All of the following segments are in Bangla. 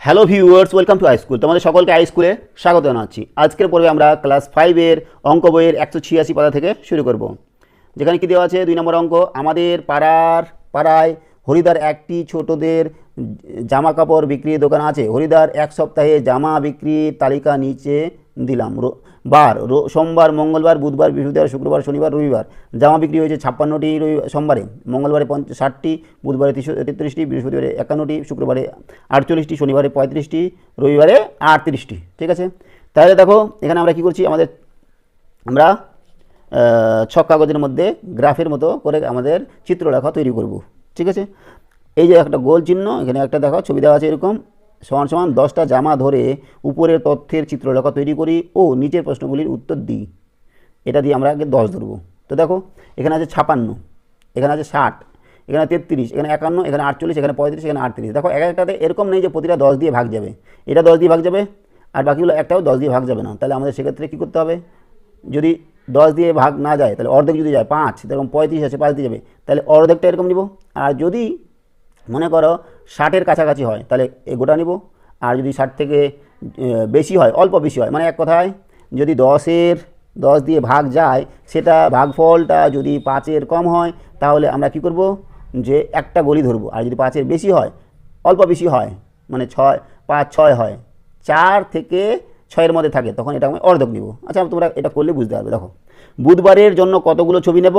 Hello viewers welcome to high school তোমাদের সকলকে হাই স্কুলে স্বাগত জানাচ্ছি। আজকের পর্বে আমরা ক্লাস ফাইভের অঙ্ক বইয়ের একশো ছিয়াশি পাতা থেকে শুরু করব। যেখানে কি দেওয়া আছে? দুই নম্বর অঙ্ক, আমাদের পাড়ার পাড়ায় হরিদার একটি ছোটদের জামা কাপড় বিক্রির দোকান আছে। হরিদার এক সপ্তাহে জামা বিক্রির তালিকা নিচে দিলাম। রো- বার, রো- সোমবার, মঙ্গলবার, বুধবার, বৃহস্পতিবার, শুক্রবার, শনিবার, রবিবার। জামা বিক্রি হয়েছে ছাপ্পান্নটি রবি- সোমবারে। মঙ্গলবারে পঞ্চ ষাটটি, বুধবারে তেত্রিশটি, বৃহস্পতিবারে একান্নটি, শুক্রবারে আটচল্লিশটি, শনিবারে পঁয়ত্রিশটি, রবিবারে আটত্রিশটি। ঠিক আছে? তাহলে দেখো, এখানে আমরা কী করছি? আমাদের, আমরা ছক কাগজের মধ্যে গ্রাফের মতো করে আমাদের চিত্রলেখা তৈরি করব। ঠিক আছে? এই যে একটা গোল চিহ্ন, এখানে একটা দেখো, ছবি দেওয়া আছে এরকম। সমান সমান দশটা জামা ধরে উপরের তথ্যের চিত্রলেখা তৈরি করি ও নিচের প্রশ্নগুলির উত্তর দিই। এটা দিয়ে আমরা আগে দশ ধরবো। তো দেখো, এখানে আছে ছাপান্ন, এখানে আছে ষাট, এখানে তেত্রিশ, এখানে একান্ন, এখানে আটচল্লিশ, এখানে পঁয়ত্রিশ, এখানে আটত্রিশ। দেখো, এক একটাতে এরকম নেই যে প্রতিটা দশ দিয়ে ভাগ যাবে। এটা দশ দিয়ে ভাগ যাবে আর বাকিগুলো একটাও দশ দিয়ে ভাগ যাবে না। তাহলে আমাদের সেক্ষেত্রে কী করতে হবে? যদি দশ দিয়ে ভাগ না যায়, তাহলে অর্ধেক যদি যায়, পাঁচ এরকম পঁয়ত্রিশ আছে, পাঁচ দিয়ে যাবে। তাহলে অর্ধেকটা এরকম নিব। আর যদি মনে করো ষাটের কাছাকাছি হয়, তাহলে এ গোটা নিব। আর যদি ষাট থেকে বেশি হয়, অল্প বেশি হয় মানে এক কথায় যদি দশের, দশ দিয়ে ভাগ যায়, সেটা ভাগফলটা যদি পাঁচের কম হয়, তাহলে আমরা কি করব? যে একটা গলি ধরবো। আর যদি পাঁচের বেশি হয়, অল্প বেশি হয় মানে ছয়, পাঁচ, ছয় হয়, চার থেকে ছয়ের মধ্যে থাকে, তখন এটা আমি অর্ধেক নিব। আচ্ছা তোমরা এটা করলে বুঝতে পারবে, দেখো। বুধবারের জন্য কতগুলো ছবি নেব?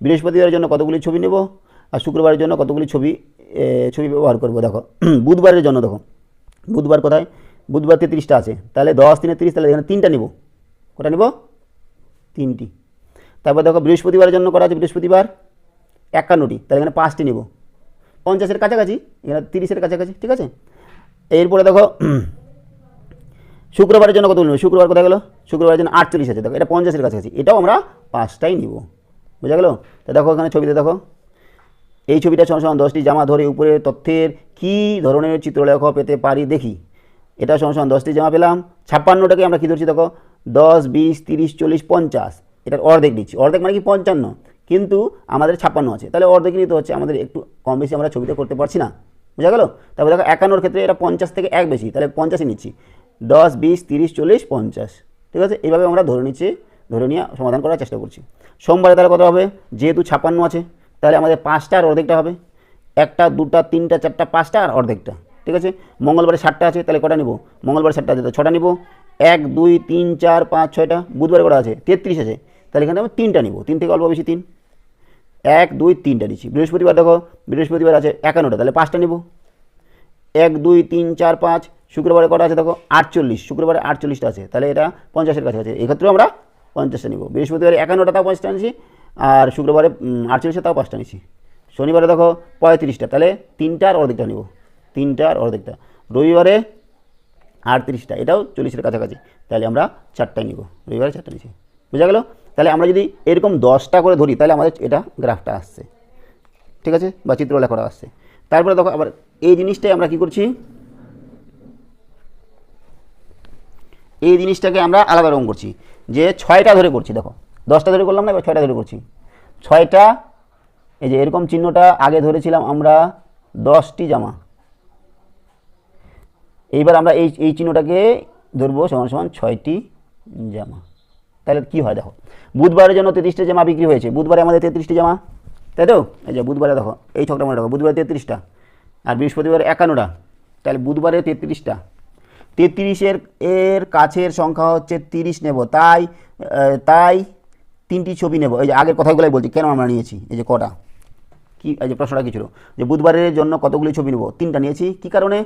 বৃহস্পতিবারের জন্য কতগুলি ছবি নেব? আর শুক্রবারের জন্য কতগুলি ছবি ছবি ব্যবহার করব? দেখো, বুধবারের জন্য দেখো, বুধবার কোথায়? বুধবার তেত্রিশটা আছে। তাহলে দশ তিনে তিরিশ, তাহলে এখানে তিনটা নিব। কটা নিব? তিনটি। তারপর দেখো, বৃহস্পতিবারের জন্য করা আছে বৃহস্পতিবার, একান্নটি। তাহলে এখানে পাঁচটি নিব। পঞ্চাশের কাছাকাছি, এখানে তিরিশের কাছাকাছি, ঠিক আছে? এরপরে দেখো, শুক্রবারের জন্য কত নেব? শুক্রবার কোথায় গেলো? শুক্রবারের জন্য আটচল্লিশ আছে। দেখো, এটা পঞ্চাশের কাছাকাছি, এটাও আমরা পাঁচটাই নিব। বোঝা গেল? তো দেখো, এখানে ছবিতে দেখো এই ছবিটা সমান দশটি জামা ধরে উপরে তথ্যের কী ধরনের চিত্রলেখ পেতে পারি দেখি। এটা সমান দশটি জামা পেলাম। ছাপ্পান্নটাকে আমরা কী ধরছি দেখো? দশ, বিশ, তিরিশ, চল্লিশ, পঞ্চাশ। এটার অর্ধেক নিচ্ছি অর্ধেক মানে কি? পঞ্চান্ন। কিন্তু আমাদের ছাপ্পান্ন আছে। তাহলে অর্ধেক নিতে হচ্ছে। আমাদের একটু কম বেশি আমরা ছবিতে করতে পারছি না। বুঝা গেল? তারপর দেখো, একান্নর ক্ষেত্রে এটা পঞ্চাশ থেকে এক বেশি। তাহলে পঞ্চাশই নিচ্ছি। দশ, বিশ, তিরিশ, চল্লিশ, পঞ্চাশ। ঠিক আছে? এইভাবে আমরা ধরে নিচ্ছি, ধরে নিয়ে সমাধান করার চেষ্টা করছি। সোমবারে তাহলে কত হবে? যেহেতু ছাপ্পান্ন আছে। তাহলে আমাদের পাঁচটা আর অর্ধেকটা হবে। একটা, দুটা, তিনটা, চারটা, পাঁচটা আর অর্ধেকটা। ঠিক আছে? মঙ্গলবারে ষাটটা আছে, তাহলে কটা নিব? মঙ্গলবারে ষাটটা আছে, তো ছটা নিব। এক, দুই, তিন, চার, পাঁচ, ছয়টা, বুধবারে কটা আছে? তেত্রিশ আছে। তাহলে এখানে আমি তিনটা নিব। তিন থেকে অল্প বেশি তিন। এক, দুই, তিনটা নিচ্ছি। বৃহস্পতিবার দেখো, বৃহস্পতিবার আছে একান্নটা, তাহলে পাঁচটা নিব। এক, দুই, তিন, চার, পাঁচ, শুক্রবারে কটা আছে দেখো? আটচল্লিশ। শুক্রবারে আটচল্লিশটা আছে। তাহলে এটা পঞ্চাশের কাছে আছে। এক্ষেত্রেও আমরা পঞ্চাশটা নিব। বৃহস্পতিবারে একান্নটা, তাও পাঁচটা নিচ্ছি আর শুক্রবারে উম, আটচল্লিশটা তাও পাঁচটা নিচ্ছি শনিবারে দেখো পঁয়ত্রিশটা তাহলে তিনটার অর্ধেকটা নিব। তিনটার অর্ধেকটা। রবিবারে আটত্রিশটা এটাও চল্লিশের কাছাকাছি। তাহলে আমরা চারটাই নিব। রবিবারে চারটা নিচ্ছি বুঝা গেল? তাহলে আমরা যদি এরকম দশটা করে ধরি তাহলে আমাদের এটা গ্রাফটা আসছে। ঠিক আছে? বা চিত্রলেখাটা আসছে। তারপরে দেখো আবার এই জিনিসটাই আমরা কি করছি? এই জিনিসটাকে আমরা আলাদা রকম করছি। যে ছয়টা ধরে করছি দেখো। দশটা ধরে করলাম না, এবার ছয়টা ধরে করছি। ছয়টা, এই যে এরকম চিহ্নটা আগে ধরেছিলাম আমরা দশটি জামা। এইবার আমরা এই এই চিহ্নটাকে ধরবো সমান সমান ছয়টি জামা। তাহলে কি হয় দেখো, বুধবারের জন্য তেত্রিশটা জামা বিক্রি হয়েছে। বুধবারে আমাদের তেত্রিশটি জামা, তাই তো? এই যে বুধবারে দেখো, এই ছকটা মনে রাখো, বুধবারে তেত্রিশটা আর বৃহস্পতিবারে একান্নটা। তাহলে বুধবারে তেত্রিশটা। তেত্রিশের, এর কাছের সংখ্যা হচ্ছে তিরিশ নেব। তাই তাই তিনটি ছবি নেব। এই যে আগের কথাগুলোই বলছি, কেন আমরা নিয়েছি? এই যে কটা? কি, এই যে প্রশ্নটা কী ছিল? যে বুধবারের জন্য কতগুলি ছবি নেব? তিনটা নিয়েছি। কী কারণে?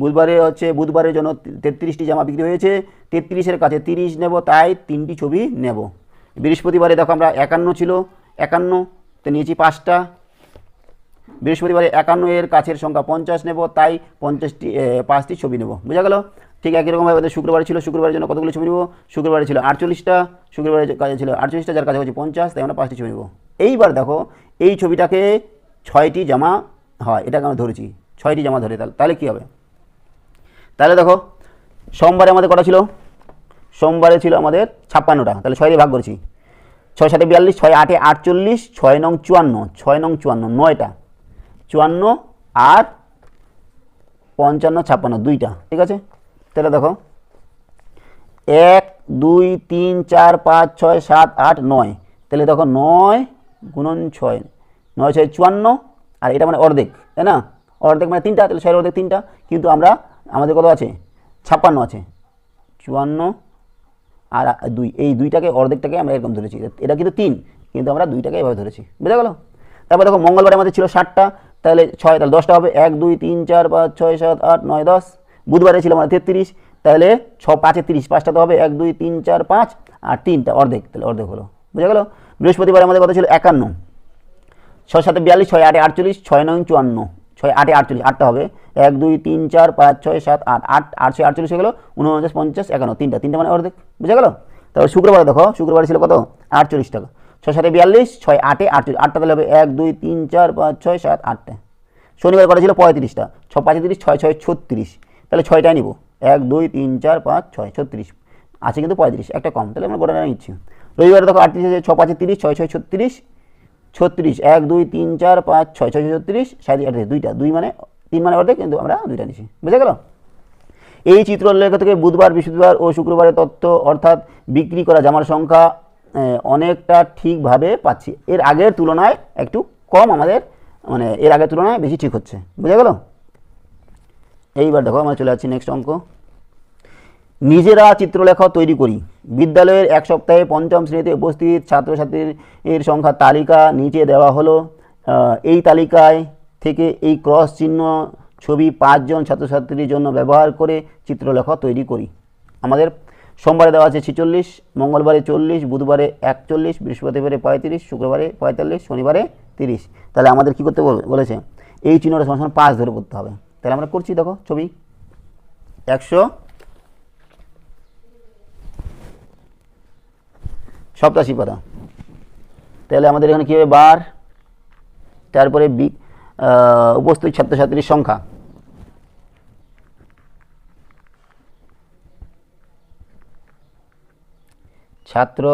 বুধবারে হচ্ছে, বুধবারের জন্য তেত্রিশটি জামা বিক্রি হয়েছে, তেত্রিশের কাছে তিরিশ নেব, তাই তিনটি ছবি নেব। বৃহস্পতিবারে দেখো আমরা একান্ন ছিল, একান্ন, তো নিয়েছি পাঁচটা। বৃহস্পতিবারে একান্ন এর কাছের সংখ্যা পঞ্চাশ নেব, তাই পঞ্চাশটি পাঁচটি ছবি নেব। বোঝা গেল? ঠিক একই রকমভাবে আমাদের শুক্রবারে ছিল, শুক্রবারের জন্য কতগুলো ছবি নেব? শুক্রবারে ছিল আটচল্লিশটা, শুক্রবারের কাছে ছিল আটচল্লিশটা, যার কাছে হচ্ছে পঞ্চাশ, তাই আমরা পাঁচটি ছবি নেব। এইবার দেখো, এই ছবিটাকে ছয়টি জামা হয়, এটাকে আমরা ধরেছি, ছয়টি জামা ধরে, তাহলে তাহলে কী হবে? তাহলে দেখো, সোমবারে আমাদের কটা ছিল? সোমবারে ছিল আমাদের ছাপ্পান্নটা, তাহলে ছয় দিয়ে ভাগ করেছি। ছয় সাথে বিয়াল্লিশ, ছয় আটে আটচল্লিশ, ছয় নং চুয়ান্ন, ছয় নং চুয়ান্ন, নয়টা। চুয়ান্ন আর পঞ্চান্ন, ছাপ্পান্ন, দুইটা, ঠিক আছে? তাহলে দেখো, এক, দুই, তিন, চার, পাঁচ, ছয়, সাত, আট, নয়। তাহলে দেখো নয় গুণন ছয়, নয়, ছয়, চুয়ান্ন, আর এটা মানে অর্ধেক, তাই না? অর্ধেক মানে তিনটা, তাহলে ছয়ের অর্ধেক তিনটা, কিন্তু আমরা, আমাদের কত আছে? ছাপ্পান্ন আছে। চুয়ান্ন আর দুই, এই দুইটাকে, অর্ধেকটাকে আমরা এরকম ধরেছি। এটা কিন্তু তিন, কিন্তু আমরা দুইটাকে এভাবে ধরেছি। বুঝা গেল? তারপর দেখো মঙ্গলবারে আমাদের ছিল ষাটটা তাহলে ছয়, তাহলে দশটা হবে। এক, দুই, তিন, চার, পাঁচ, ছয়, সাত, আট, নয়, দশ। বুধবারে ছিল আমাদের তেত্রিশ, তাহলে ছ, পাঁচে তিরিশ, পাঁচটা তো হবে এক, দুই, তিন, চার, পাঁচ, আর তিনটা অর্ধেক, তাহলে অর্ধেক হলো। বুঝা গেল? বৃহস্পতিবার আমাদের কত ছিল একান্ন। ছয় সাথে বিয়াল্লিশ, ছয়, আটে আটচল্লিশ, ছয়, নয়, চুয়ান্ন। ছয়, আটে আটচল্লিশ, আটটা হবে। এক, দুই, তিন, চার, পাঁচ, ছয়, সাত, আট আট আটশো আটচল্লিশ হয়ে গেলো, উনপঞ্চাশ, পঞ্চাশ, একান্ন, তিনটা তিনটা মানে অর্ধেক। বুঝা গেল? তারপর শুক্রবারে দেখো, শুক্রবারে ছিল কত? আটচল্লিশ টাকা। ছয় সাথে বিয়াল্লিশ, ছয়, আটে আটচল্লিশ, আটটা তাহলে হবে এক, দুই, তিন, চার, পাঁচ, ছয়, সাত, আটটা। শনিবার কটা ছিল? পঁয়ত্রিশটা। ছ, পাঁচে তিরিশ, ছয় ছয়, ছত্রিশ। তাহলে ছয়টাই নিব। এক, দুই, তিন, চার, পাঁচ, ছয়, ছত্রিশ। আছে কিন্তু পঁয়ত্রিশ, একটা কম। তাহলে আমরা গোটাটা নিচ্ছি। রবিবারে দেখো আটত্রিশ আছে ছ পাঁচে তিরিশ, ছয় ছয়, ছত্রিশ ছত্রিশ, এক, দুই, তিন, চার, পাঁচ, ছয় ছয় ছত্রিশ সাঁত্রিশ আটত্রিশ দুইটা। দুই মানে তিন মানে অর্ধেক, কিন্তু আমরা দুইটা নিচ্ছি বুঝে গেল? এই চিত্রলেখ থেকে বুধবার, বৃহস্পতিবার ও শুক্রবারের তথ্য অর্থাৎ বিক্রি করা জামার সংখ্যা অনেকটা ঠিকভাবে পাচ্ছি। এর আগের তুলনায় একটু কম আমাদের মানে এর আগের তুলনায় বেশি ঠিক হচ্ছে। বুঝে গেল? এইবার দেখো আমরা চলে যাচ্ছি নেক্সট অঙ্ক। নিজেরা চিত্রলেখা তৈরি করি। বিদ্যালয়ের এক সপ্তাহে পঞ্চম শ্রেণীতে উপস্থিত ছাত্রছাত্রীর এর সংখ্যার তালিকা নিচে দেওয়া হলো। এই তালিকায় থেকে এই ক্রস চিহ্ন ছবি পাঁচজন ছাত্রছাত্রীর জন্য ব্যবহার করে চিত্রলেখা তৈরি করি। আমাদের সোমবারে দেওয়া আছে ছেচল্লিশ, মঙ্গলবারে চল্লিশ, বুধবারে একচল্লিশ, বৃহস্পতিবারে পঁয়ত্রিশ, শুক্রবারে পঁয়তাল্লিশ, শনিবারে তিরিশ। তাহলে আমাদের কী করতে বলেছে? এই চিহ্নটা সমান পাঁচ ধরে করতে হবে। তাহলে আমরা করছি, দেখো, ছবি। একশো। সপ্তাশি পাতা। তাহলে আমাদের এখানে কী হবে? বার। তারপরে বি উপস্থিত ছাত্রছাত্রীর সংখ্যা। ছাত্র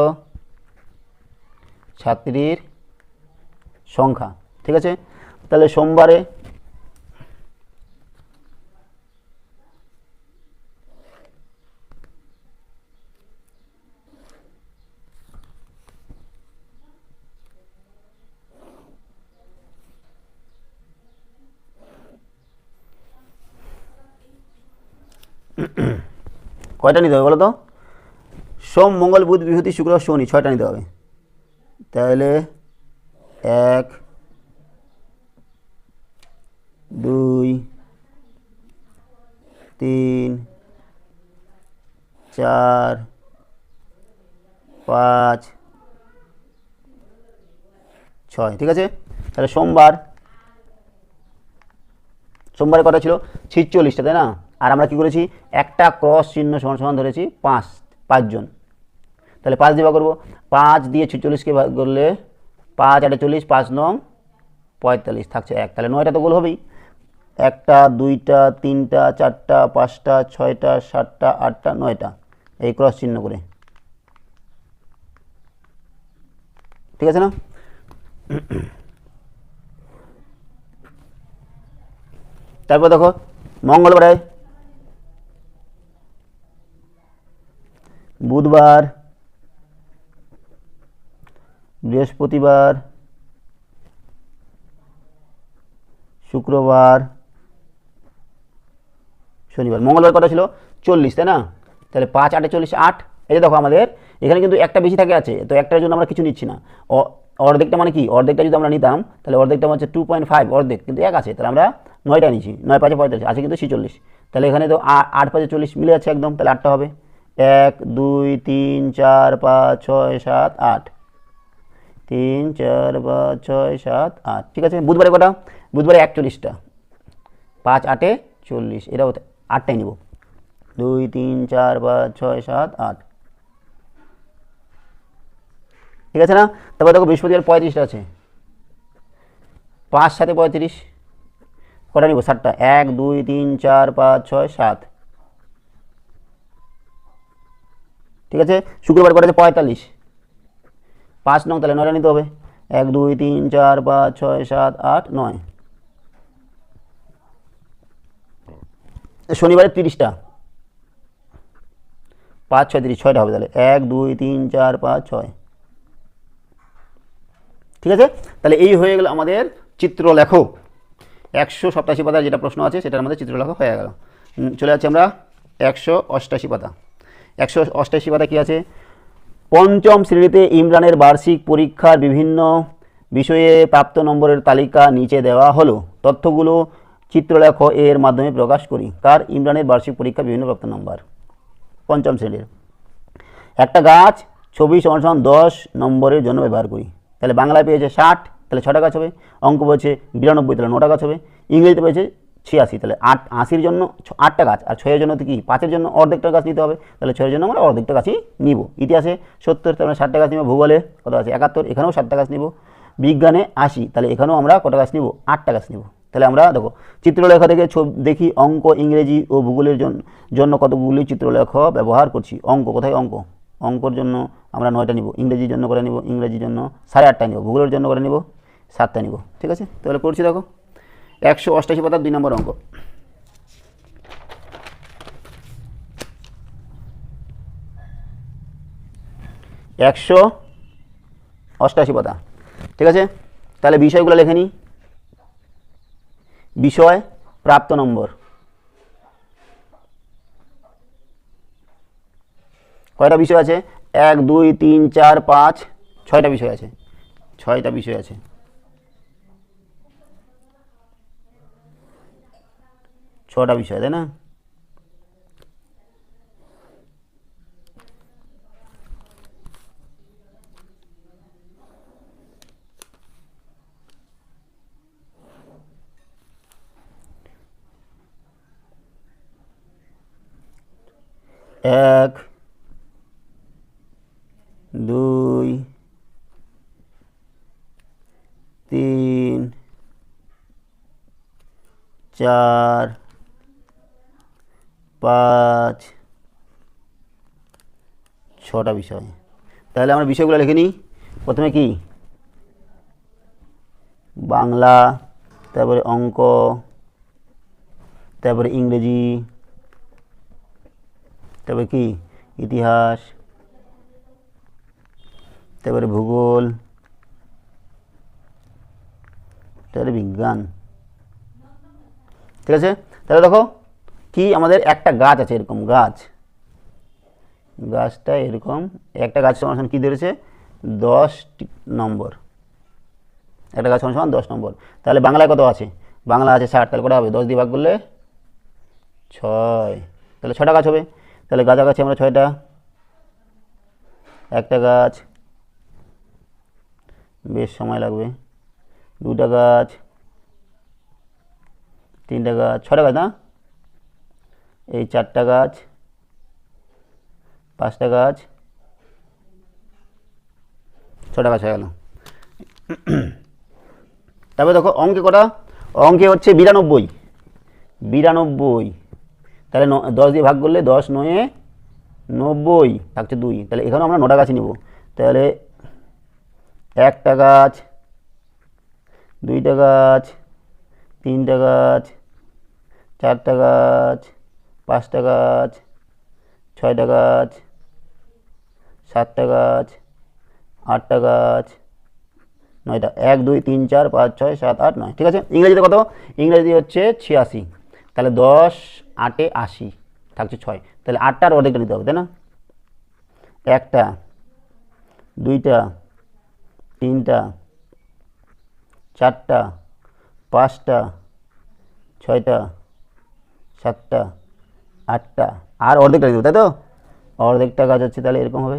ছাত্রীর সংখ্যা। ঠিক আছে? তাহলে সোমবারে কয়টা নিতে হবে বলো তো? সোম, মঙ্গল, বুধ, বৃহস্পতি, শুক্র, শনি, ছয়টা নিতে হবে। তাহলে এক, দুই, তিন, চার, পাঁচ, ছয়, ঠিক আছে? তাহলে সোমবার, সোমবারে কটা ছিল? ছিচল্লিশটা, তাই না? আর আমরা কি করেছি? একটা ক্রস চিহ্ন সমান সমান ধরেছি পাঁচ, পাঁচজন। তাহলে পাঁচ দিয়ে করব। পাঁচ দিয়ে ছিচল্লিশকে ভাগ করলে পাঁচ আটে চল্লিশ, পাঁচ নং পঁয়তাল্লিশ থাকছে এক। তাহলে নয়টা তো গোল হবেই। একটা, দুইটা, তিনটা, চারটা, পাঁচটা, ছয়টা, সাতটা, আটটা, নয়টা। এই ক্রস চিহ্ন করে। ঠিক আছে না? তারপর দেখো মঙ্গলবারে বুধবার, বৃহস্পতিবার, শুক্রবার, শনিবার। মঙ্গলবার কটা ছিল? চল্লিশ, তাই না? তাহলে পাঁচ, আটে চল্লিশ, আট। এই যে দেখো আমাদের, এখানে কিন্তু একটা বেশি থাকে আছে, তো একটার জন্য আমরা কিছু নিচ্ছি না। অর্ধেকটা মানে কি? অর্ধেকটা যদি আমরা নিতাম, তাহলে অর্ধেকটা হচ্ছে টু পয়েন্ট ফাইভ অর্ধেক। কিন্তু এক আছে, তাহলে আমরা নয়টা নিচ্ছি, নয় পাঁচে পঁয়তাল্লিশ, আছে কিন্তু ছিচল্লিশ। তাহলে এখানে তো আট, পাঁচে চল্লিশ মিলে যাচ্ছে একদম, তাহলে আটটা হবে। এক, দুই, তিন, চার, পাঁচ, ছয়, সাত, আট। তিন, চার, পাঁচ, ছয়, সাত, আট। ঠিক আছে? বুধবারে কটা? বুধবারে একচল্লিশটা। পাঁচ, আটে চল্লিশ। এটাও আটটাই নিব। দুই, তিন, চার, পাঁচ, ছয়, সাত, আট। ঠিক আছে না? তারপর দেখো বৃহস্পতিবার পঁয়ত্রিশটা আছে। পাঁচ সাথে পঁয়ত্রিশ। কটা নিব? সাতটা। এক, দুই, তিন, চার, পাঁচ, ছয়, সাত। ঠিক আছে? শুক্রবার কটা আছে পঁয়তাল্লিশ। পাঁচ নং, তাহলে নয়টা নিতে হবে। এক, দুই, তিন, চার, পাঁচ, ছয়, সাত, আট, নয়। শনিবারে তিরিশটা। পাঁচ, ছয়, তিরিশ, ছয়টা হবে তাহলে। এক, দুই, তিন, চার, পাঁচ, ছয়। ঠিক আছে? তাহলে এই হয়ে গেল আমাদের চিত্রলেখ। একশো সপ্তাশি পাতার যেটা প্রশ্ন আছে, সেটার মধ্যে চিত্রলেখ হয়ে গেল। চলে যাচ্ছে আমরা একশো অষ্টাশি পাতা। একশো অষ্টাশি পাতা কী আছে? পঞ্চম শ্রেণীতে ইমরানের বার্ষিক পরীক্ষার বিভিন্ন বিষয়ে প্রাপ্ত নম্বরের তালিকা নিচে দেওয়া হলো। তথ্যগুলো চিত্রলেখ এর মাধ্যমে প্রকাশ করি। কার? ইমরানের বার্ষিক পরীক্ষা বিভিন্ন প্রাপ্ত নম্বর। পঞ্চম শ্রেণির। একটা গাছ ছবি সমান দশ নম্বরের জন্য ব্যবহার করি। তাহলে বাংলায় পেয়েছে ষাট, তাহলে ছটা গাছ হবে। অঙ্ক বলছে বিরানব্বই, তাহলে নটা গাছ হবে। ইংরেজিতে পেয়েছে ছিয়াশি, তাহলে আট, আশির জন্য আটটা গাছ, আর ছয়ের জন্য কি, পাঁচের জন্য অর্ধেকটা গাছ নিতে হবে, তাহলে ছয়ের জন্য আমরা অর্ধেকটা গাছই নিব। ইতিহাসে সত্তর তাহলে ষাটটা গাছ নিব, ভূগোলে কত আছে, একাত্তর, এখানেও ষাটটা গাছ নিব। বিজ্ঞানে আশি, তাহলে এখানেও আমরা কটা গাছ নিব, আটটা গাছ নিব। তাহলে আমরা দেখো, চিত্রলেখা থেকে দেখি অঙ্ক ইংরেজি ও ভূগোলের জন- জন্য কতগুলি চিত্রলেখ ব্যবহার করছি। অঙ্ক, কোথায় অঙ্ক? অঙ্কর জন্য আমরা নয়টা নিব, ইংরেজির জন্য করে নিব, ইংরেজির জন্য সাড়ে আটটা নিব, ভূগোলের জন্য করে নিব? সাতটা নিব, ঠিক আছে? তাহলে করছি দেখো। একশো অষ্টাশি পাতার দুই নম্বর অঙ্ক। একশো অষ্টাশি পাতা। ঠিক আছে? তাহলে বিষয়গুলো লেখে নিই। বিষয় প্রাপ্ত নম্বর। কয়টা বিষয় আছে? এক, দুই, তিন, চার, পাঁচ, ছয়টা বিষয় আছে। ছয়টা বিষয় আছে। ছটা বিষয় তাই না এক দুই তিন চার পাঁচ। ছটা বিষয়। তাহলে আমরা বিষয়গুলো লিখে নিই। প্রথমে কি? বাংলা, তারপরে অঙ্ক, তারপরে ইংরেজি, তারপরে কি? ইতিহাস, তারপরে ভূগোল, তারপরে বিজ্ঞান। ঠিক আছে? তাহলে দেখো কি আমাদের একটা গাছ আছে এরকম গাছ? গাছটা এরকম, একটা গাছ সমান কী ধরেছে? দশ নম্বর। একটা গাছ সমান সমান দশ নম্বর। তাহলে বাংলায় কত আছে? বাংলা আছে ষাট, তাহলে কটা হবে? দশ দিয়ে ভাগ করলে ছয়। তাহলে ছটা গাছ হবে। তাহলে গাছাগাছি আমরা ছয়টা। একটা গাছ, বেশ সময় লাগবে। দুটা গাছ, তিনটা গাছ, ছটা গাছ না? এই চারটা গাছ, পাঁচটা গাছ, ছটা গাছ হয়ে গেল। তারপরে দেখো অঙ্কে কটা? অঙ্কে হচ্ছে বিরানব্বই। বিরানব্বই। তাহলে ন, দশ দিয়ে ভাগ করলে দশ নয়ে নব্বই থাকছে দুই। তাহলে এখানেও আমরা নটা গাছ নিব। তাহলে একটা গাছ, দুইটা গাছ, তিনটা গাছ, চারটা গাছ পাঁচটা গাছ ছয়টা গাছ সাতটা গাছ আটটা গাছ নয়টা এক, দুই, তিন, চার, পাঁচ, ছয়, সাত, আট, নয়, ঠিক আছে? ইংরেজিতে কত? ইংরেজি হচ্ছে ছিয়াশি। তাহলে দশ, আটে আশি থাকছে ছয়। তাহলে আটটার অর্ধেকটা নিতে হবে, তাই না? একটা, দুইটা, তিনটা, চারটা, পাঁচটা, ছয়টা, সাতটা আটটা। আর অর্ধেকটা দেবো, তাই তো? অর্ধেকটা গাছ হচ্ছে তাহলে এরকম হবে।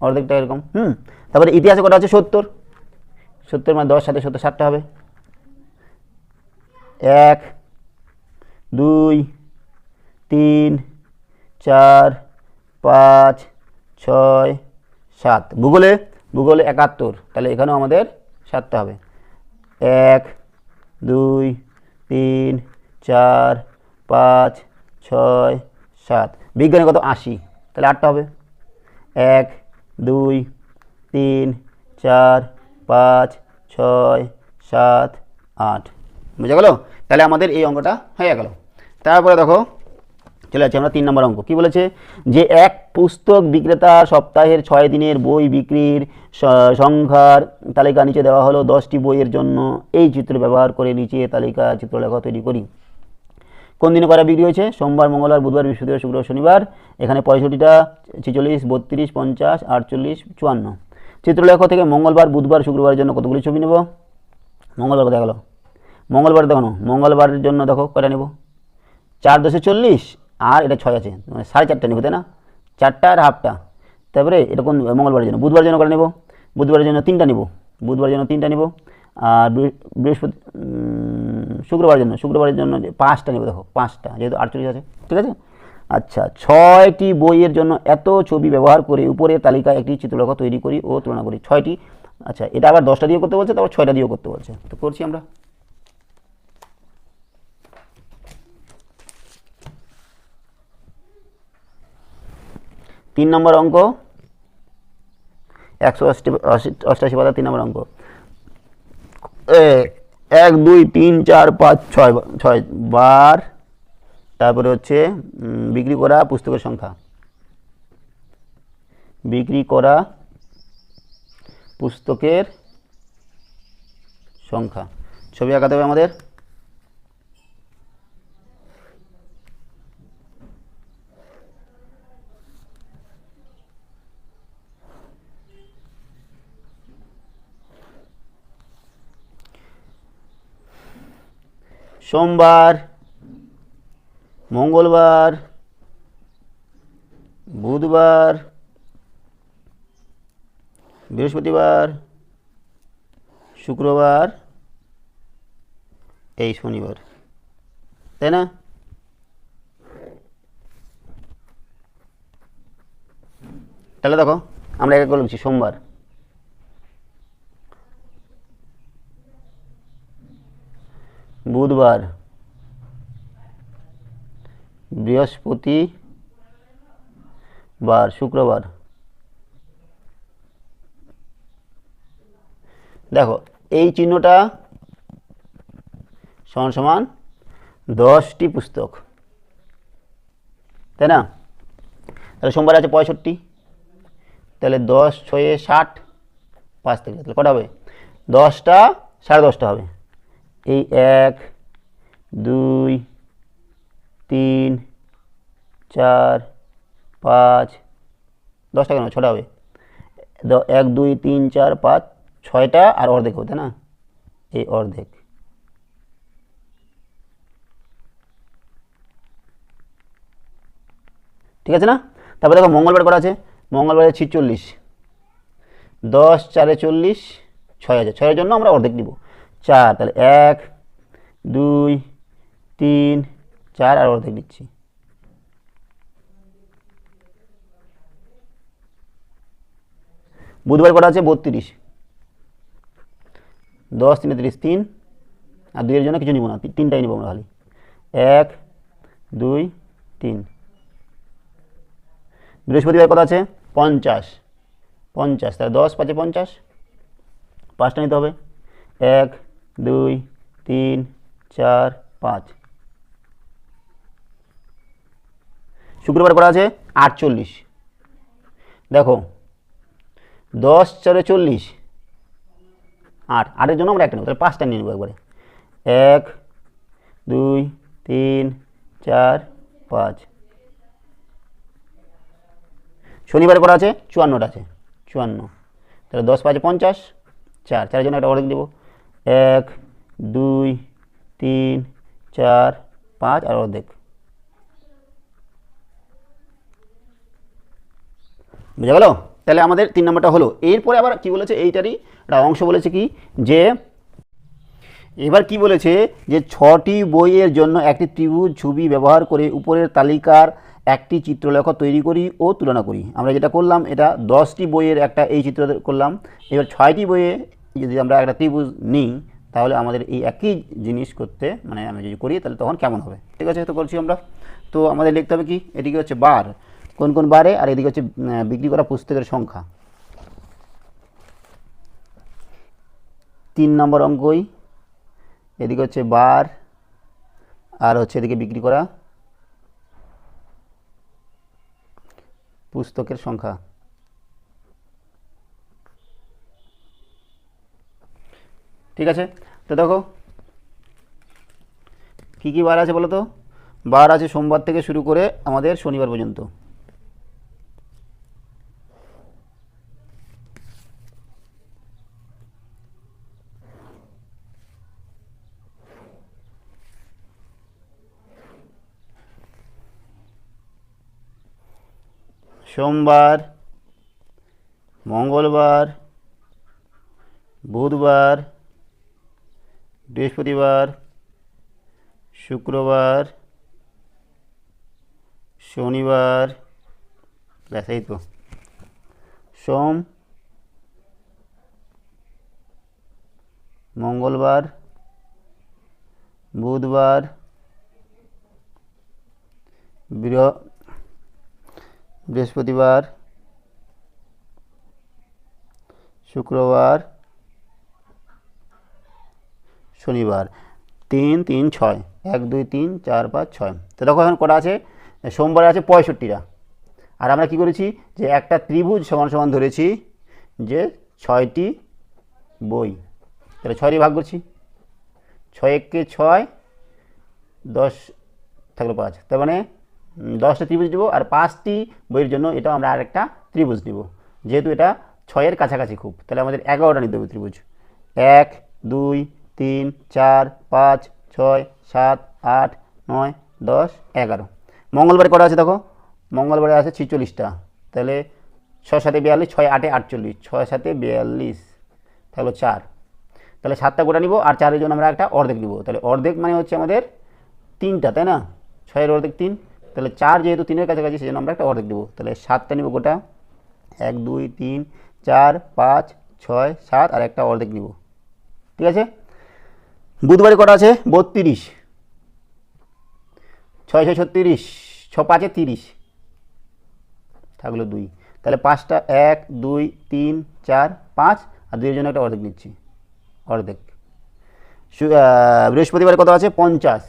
অর্ধেকটা এরকম, হুম? তারপরে ইতিহাসে কটা আছে? সত্তর। সত্তর মানে দশ, সাথে সত্তর, ষাটটা হবে। এক, দুই, তিন, চার, পাঁচ, ছয়, সাত। ভূগোলে ভূগোলে একাত্তর। তাহলে এখানেও আমাদের সাতটা হবে। এক, দুই, তিন, চার পাঁচ, ছয়, সাত। বিজ্ঞানে কত? আশি। তাহলে আটটা হবে। এক, দুই, তিন, চার, পাঁচ, ছয়, সাত, আট। বুঝা গেল? তাহলে আমাদের এই অঙ্কটা হয়ে গেল। তারপরে দেখো, চলে যাচ্ছি আমরা তিন নম্বর অঙ্ক। কি বলেছে? যে এক পুস্তক বিক্রেতা সপ্তাহের ছয় দিনের বই বিক্রির সংখ্যার তালিকা নিচে দেওয়া হলো দশটি বইয়ের জন্য। এই চিত্র ব্যবহার করে নিচে তালিকা চিত্রলেখা তৈরি করি। কোন দিনে করা বিক্রি হয়েছে? সোমবার, মঙ্গলবার, বুধবার, বৃহস্পতিবার, শুক্রবার, শনিবার। এখানে পঁয়ষট্টিটা, ছেচল্লিশ, বত্রিশ, পঞ্চাশ, আটচল্লিশ, চুয়ান্ন। চিত্রলেখ থেকে মঙ্গলবার, বুধবার, শুক্রবারের জন্য কতগুলি ছবি নেব? মঙ্গলবার কোথায় গেল। মঙ্গলবার দেখো মঙ্গলবারের জন্য দেখো কটা নেব? চার দশে চল্লিশ, আর এটা ছয় আছে মানে সাড়ে চারটা নেব, তাই না? চারটা আর হাফটা। তারপরে এটা কোন, মঙ্গলবারের জন্য, বুধবারের জন্য কটা নেব? বুধবারের জন্য তিনটা নেব, বুধবারের জন্য তিনটা নেব, আর বৃহস্পতি শুক্রবারের জন্য শুক্রবারের জন্য যে পাঁচটা নেবে, দেখো, পাঁচটা, যেহেতু আটচল্লিশ আছে, ঠিক আছে? আচ্ছা ছয়টি বইয়ের জন্য এত ছবি ব্যবহার করে উপরের তালিকায় একটি চিত্রলেখা তৈরি করি ও তুলনা করি, ছয়টি। আচ্ছা এটা আবার দশটা দিয়ে করতে বলছে, তারপর ছয়টা দিয়েও করতে বলছে, তো করছি আমরা। তিন নম্বর অঙ্ক, একশো অষ্টাশি পাতা তিন নম্বর অঙ্ক। এক, দুই, তিন, চার, পাঁচ, ছয় ছয় বার। তারপরে হচ্ছে বিক্রি করা পুস্তকের সংখ্যা। বিক্রি করা পুস্তকের সংখ্যা। ছবি আঁকাতে হবে আমাদের। সোমবার, মঙ্গলবার, বুধবার, বৃহস্পতিবার, শুক্রবার, এই শনিবার। তাই না? তাহলে দেখো, আমরা এক লিখছি সোমবার। বুধবার, বৃহস্পতি বার, শুক্রবার। দেখো, এই চিহ্নটা সমান সমান দশটি পুস্তক। তাই না? তাহলে সোমবার আছে পঁয়ষট্টি। তাহলে দশ, ছয়ে, ষাট, পাঁচ থেকে তাহলে কটা হবে? দশটা, সাড়ে দশটা হবে। এই এক, দুই, তিন, চার, পাঁচ দশটা কেন ছটা হবে। এক, দুই, তিন, চার, পাঁচ, ছয়টা আর অর্ধেক হবে না? এই অর্ধেক। ঠিক আছে না? তারপরে দেখো মঙ্গলবার করা আছে? মঙ্গলবারে ছিচল্লিশ। দশ, চারে চল্লিশ, ছয় আছে ছয়ের জন্য আমরা অর্ধেক দিব চার, তাহলে এক, দুই, তিন, চার, আর অর্ধেক দিচ্ছি। বুধবার করা আছে? বত্রিশ। দশ, তিনে তিরিশ, তিন, আর দুইয়ের জন্য কিছু নিব না তিনটাই নিব আমরা খালি। এক, দুই, তিন। বৃহস্পতিবার কত আছে? পঞ্চাশ। পঞ্চাশ, তাহলে দশ পাঁচে পঞ্চাশ। পাঁচটা নিতে হবে। এক দুই, তিন, চার, পাঁচ। শুক্রবার করা আছে আটচল্লিশ। দেখো, দশ চারে চল্লিশ, আট। আটের জন্য আমরা একটা নেব, তাহলে পাঁচটা নিয়ে নেব একবারে। এক, দুই, তিন, চার, পাঁচ। শনিবার করা আছে চুয়ান্নটা আছে, চুয়ান্ন। তাহলে দশ পাঁচে পঞ্চাশ, চার। চারের জন্য একটা অর্ডার দেবো এক, দুই, তিন, চার, পাঁচ আর অর্ধেক। বুঝা গেল? তাহলে আমাদের তিন নম্বরটা হলো। এরপরে আবার কি বলেছে? এইটারই একটা অংশ বলেছে কি? যে এবার কি বলেছে? যে ছটি বইয়ের জন্য একটি ত্রিভুজ ছবি ব্যবহার করে উপরের তালিকার একটি চিত্রলেখ তৈরি করি ও তুলনা করি। আমরা যেটা করলাম, এটা দশটি বইয়ের একটা এই চিত্র করলাম। এবার ছয়টি বইয়ে যদি আমরা একটা ত্রিভুজ নিই, তাহলে আমাদের এই একই জিনিস করতে মানে আমি যদি করি, তাহলে তখন কেমন হবে? ঠিক আছে, তো করছি আমরা। তো আমাদের লিখতে হবে কি? এদিকে হচ্ছে বার। কোন কোন বারে? আর এদিকে হচ্ছে বিক্রি করা পুস্তকের সংখ্যা। তিন নম্বর অঙ্কই। এদিকে হচ্ছে বার। আর হচ্ছে এদিকে বিক্রি করা পুস্তকের সংখ্যা। ঠিক আছে? তো দেখো, কী কী বার আছে বলো তো? বার আছে সোমবার থেকে শুরু করে আমাদের শনিবার পর্যন্ত। সোমবার, মঙ্গলবার, বুধবার বৃহস্পতিবার শুক্রবার শনিবার ব্যাস এই তো সোম মঙ্গলবার বুধবার বৃহ বৃহস্পতিবার শুক্রবার শনিবার, তিন তিন, ছয়, এক, দুই, তিন, চার, পাঁচ, ছয়। তো দেখো এখন কটা আছে? সোমবারে আছে পঁয়ষট্টিটা। আর আমরা কি করেছি? যে একটা ত্রিভুজ সমান সমান ধরেছি যে ছয়টি বই। তাহলে ছয় দিয়ে ভাগ করছি। ছয় ছয়, দশ থাকল পাঁচ। তার মানে দশটা ত্রিভুজ নেব আর পাঁচটি বইয়ের জন্য এটা আমরা আরেকটা ত্রিভুজ নেব। যেহেতু এটা ছয়ের কাছাকাছি খুব, তাহলে আমাদের এগারোটা নিতে হবে ত্রিভুজ। এক, দুই তিন, চার, পাঁচ, ছয়, সাত, আট, নয়, দশ, এগারো। মঙ্গলবারে কটা আছে দেখো? মঙ্গলবারে আছে ছিচল্লিশটা। তাহলে ছয় সাথে বিয়াল্লিশ, ছয় আটে আটচল্লিশ, ছয় সাথে বিয়াল্লিশ, তাহলে চার। তাহলে সাতটা গোটা নিব আর চারের জন্য আমরা একটা অর্ধেক নিব। তাহলে অর্ধেক মানে হচ্ছে আমাদের তিনটা, তাই না? ছয়ের অর্ধেক তিন, তাহলে চার যেহেতু তিনের কাছাকাছি, সেজন্য আমরা একটা অর্ধেক দেবো তাহলে সাতটা নিব গোটা। এক, দুই, তিন, চার, পাঁচ, ছয়, সাত, আর একটা অর্ধেক নিব। ঠিক আছে? বুধবারে কটা আছে? বত্রিশ। ছয় ছয় ছত্রিশ ছ পাঁচে তিরিশ। থাকল দুই। তাহলে পাঁচটা এক, দুই, তিন, চার, পাঁচ, আর দুইয়ের জন্য একটা অর্ধেক নিচ্ছি। অর্ধেক। বৃহস্পতিবারে কত আছে? পঞ্চাশ।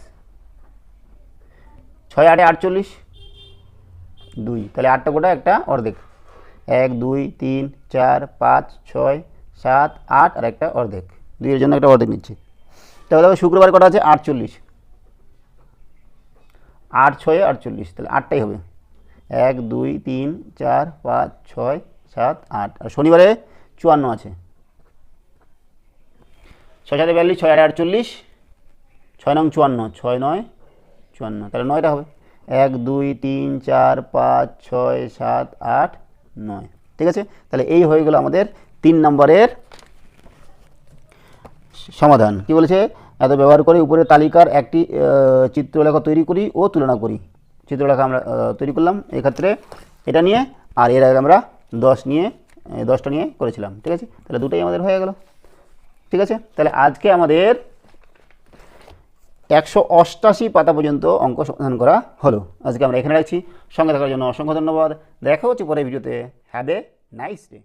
ছয়, আটে আটচল্লিশ। দুই। তাহলে আটটা গোটা একটা অর্ধেক। এক, দুই, তিন, চার, পাঁচ, ছয়, সাত, আট, আর একটা অর্ধেক। দুইয়ের জন্য একটা অর্ধেক নিচ্ছি। তাহলে শুক্রবার কটা আছে? আটচল্লিশ। আট ছয়, আটচল্লিশ। তাহলে আটটাই হবে। এক, দুই, তিন, চার, পাঁচ, ছয়, সাত, আট। আর শনিবারে চুয়ান্ন আছে। ছয় সাথে বিয়াল্লিশ, ছয় আট আটচল্লিশ, ছয় নং চুয়ান্ন, ছয় নয়, চুয়ান্ন। তাহলে নয়টা হবে। এক, দুই, তিন, চার, পাঁচ, ছয়, সাত, আট, নয়। ঠিক আছে? তাহলে এই হয়ে গেল আমাদের তিন নম্বরের সমাধান। কি বলেছে? এত ব্যবহার করে উপরে তালিকার একটি চিত্রলেখা তৈরি করি ও তুলনা করি। চিত্রলেখা আমরা তৈরি করলাম এক্ষেত্রে এটা নিয়ে, আর এর আগে আমরা দশ নিয়ে দশটা নিয়ে করেছিলাম। ঠিক আছে? তাহলে দুটোই আমাদের হয়ে গেল। ঠিক আছে? তাহলে আজকে আমাদের একশো অষ্টাশি পাতা পর্যন্ত অঙ্ক সমাধান করা হলো। আজকে আমরা এখানে রাখছি। সঙ্গে থাকার জন্য অসংখ্য ধন্যবাদ। দেখা হচ্ছে পরের ভিডিওতে। Have a nice day